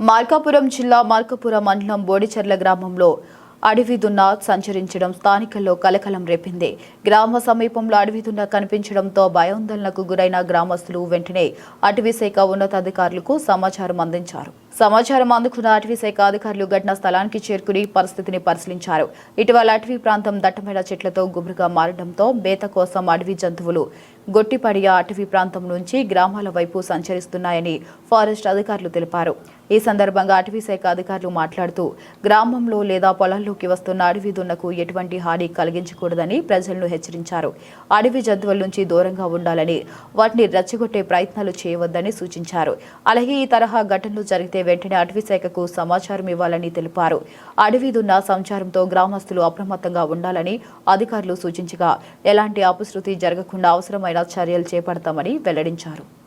మార్కాపురం జిల్లా మార్కాపురం మండలం బోడిచెర్ల గ్రామంలో అడవి దున్న సంచరించడం స్థానికుల్లో కలకలం రేపింది. గ్రామ సమీపంలో అడవి దున్న కనిపించడంతో భయాందోళనకు గురైన గ్రామస్తులు వెంటనే అటవీ శాఖ ఉన్నతాధికారులకు సమాచారం అందించారు. సమాచారం అందుకున్న అటవీ శాఖ అధికారులు ఘటనా స్థలానికి చేరుకుని పరిస్థితిని పరిశీలించారు. ఇటీవల అటవీ ప్రాంతం దట్టమైన చెట్లతో గుబురుగా మారడంతో మేత కోసం అడవి జంతువులు గొట్టిపడియ అటవీ ప్రాంతం నుంచి గ్రామాల వైపు సంచరిస్తున్నాయని ఫారెస్ట్ అధికారులు తెలిపారు. ఈ సందర్భంగా అటవీ శాఖ అధికారులు మాట్లాడుతూ గ్రామంలో లేదా పొలాల్లోకి వస్తున్న అడవి దున్నకు ఎటువంటి హాని కలిగించకూడదని ప్రజలను హెచ్చరించారు. అడవి జంతువుల నుంచి దూరంగా ఉండాలని వాటిని రెచ్చగొట్టే ప్రయత్నాలు చేయవద్దని సూచించారు. అలాగే ఈ తరహా ఘటనలు జరిగితే వెంటనే అటవీ శాఖకు సమాచారం ఇవ్వాలని తెలిపారు. అడవిదున్న సంచారంతో గ్రామస్తులు అప్రమత్తంగా ఉండాలని అధికారులు సూచించగా ఎలాంటి అపశృతి జరగకుండా అవసరమైన చర్యలు చేపడతామని వెల్లడించారు.